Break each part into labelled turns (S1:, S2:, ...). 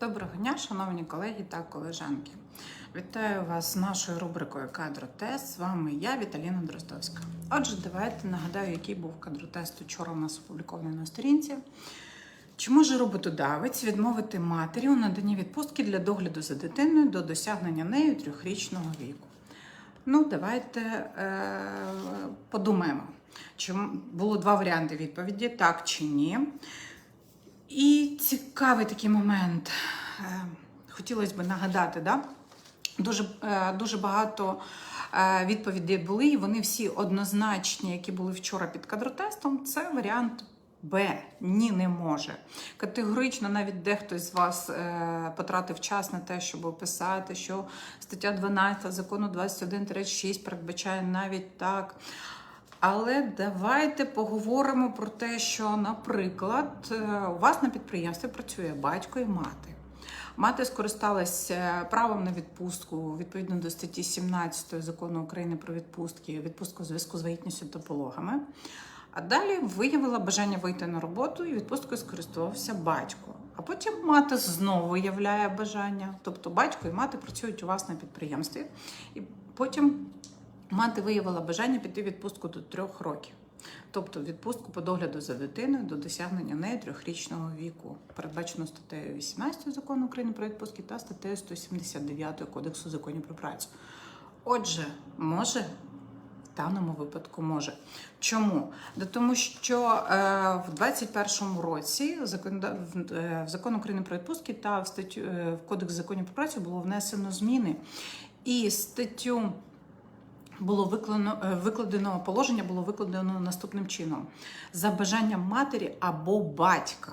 S1: Доброго дня, шановні колеги та колежанки. Вітаю вас з нашою рубрикою Кадротест. З вами я, Віталіна Дроздовська. Отже, давайте нагадаю, який був кадротест учора у нас опублікований на сторінці. Чи може роботодавець відмовити матері у наданні відпустки для догляду за дитиною до досягнення нею трьохрічного віку? Ну, давайте е, подумаємо. Чи було два варіанти відповіді: так чи ні. І цікавий такий момент. Е, Хотілося б нагадати, да? дуже, е, дуже багато е, відповідей були, і вони всі однозначні, які були вчора під кадротестом. Це варіант Б. Ні, не може. Категорично, навіть дехтось з вас потратив час на те, щоб описати, що стаття 12 закону 2136 передбачає навіть так. Але давайте поговоримо про те, що, наприклад, е, у вас на підприємстві працює батько і мати. Мати скористалася правом на відпустку відповідно до статті 17 закону України про відпустки, відпустку у зв'язку з вагітністю та пологами. А далі виявила бажання вийти на роботу і відпусткою скористувався батько. А потім мати знову виявляє бажання. Тобто батько і мати працюють у вас на підприємстві. І потім мати виявила бажання піти відпустку до трьох років. Тобто відпустку по догляду за дитиною до досягнення неї трьохрічного віку, передбачено статтею 18 закону України про відпустки та статтею 179 Кодексу законів про працю. Отже, може в даному випадку може. Чому? Да тому що е, в 21-му році в, е, в закон України про відпустки та в статтю е, в Кодекс законів про працю було внесено зміни. І статтю було викладено, е, викладено положення було викладено наступним чином: за бажанням матері або батька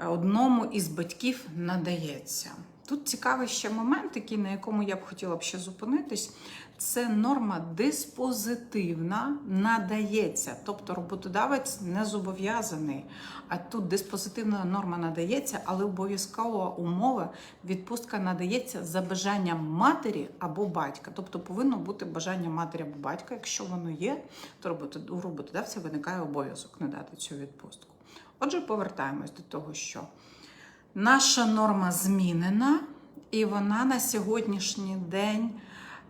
S1: одному із батьків надається. Тут цікавий ще момент, який, на якому я б хотіла б ще зупинитись. Це норма диспозитивна надається, тобто роботодавець не зобов'язаний. А тут диспозитивна норма надається, але обов'язкова умова відпустка надається за бажанням матері або батька. Тобто повинно бути бажання матері або батька. Якщо воно є, то у роботодавця виникає обов'язок надати цю відпустку. Отже, повертаємось до того, що наша норма змінена, і вона на сьогоднішній день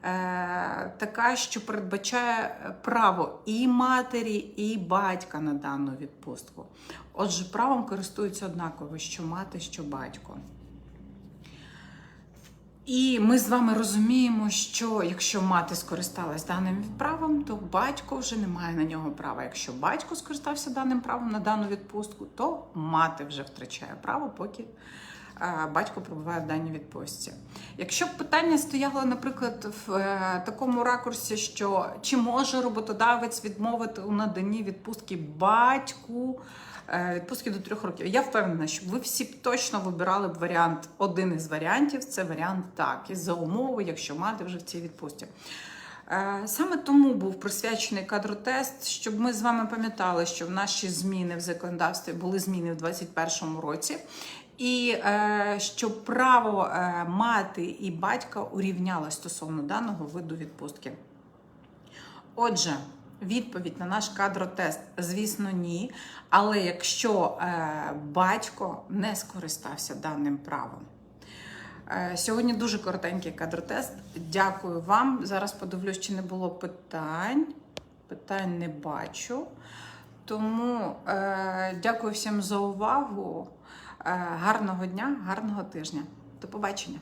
S1: е, така, що передбачає право і матері, і батька на дану відпустку. Отже, правом користуються однаково, що мати, що батько. І ми з вами розуміємо, що якщо мати скористалась даним правом, то батько вже не має на нього права. Якщо батько скористався даним правом на дану відпустку, то мати вже втрачає право, поки батько перебуває в даній відпустці. Якщо б питання стояло, наприклад, в е, такому ракурсі, що чи може роботодавець відмовити у наданні відпустки батьку е, відпустки до трьох років, я впевнена, що ви всі точно вибирали б варіант, один із варіантів це варіант так, із за умови, якщо мати вже в цій відпустці. Е, Саме тому був присвячений кадротест, щоб ми з вами пам'ятали, що в наші зміни в законодавстві були зміни в 2021 році, і е, щоб право е, мати і батька урівнялось стосовно даного виду відпустки. Отже, відповідь на наш кадротест, звісно, ні. Але якщо е, батько не скористався даним правом. Е, Сьогодні дуже коротенький кадротест. Дякую вам. Зараз подивлюсь, чи не було питань. Питань не бачу. Тому е, дякую всім за увагу. Е, гарного дня, гарного тижня. До побачення.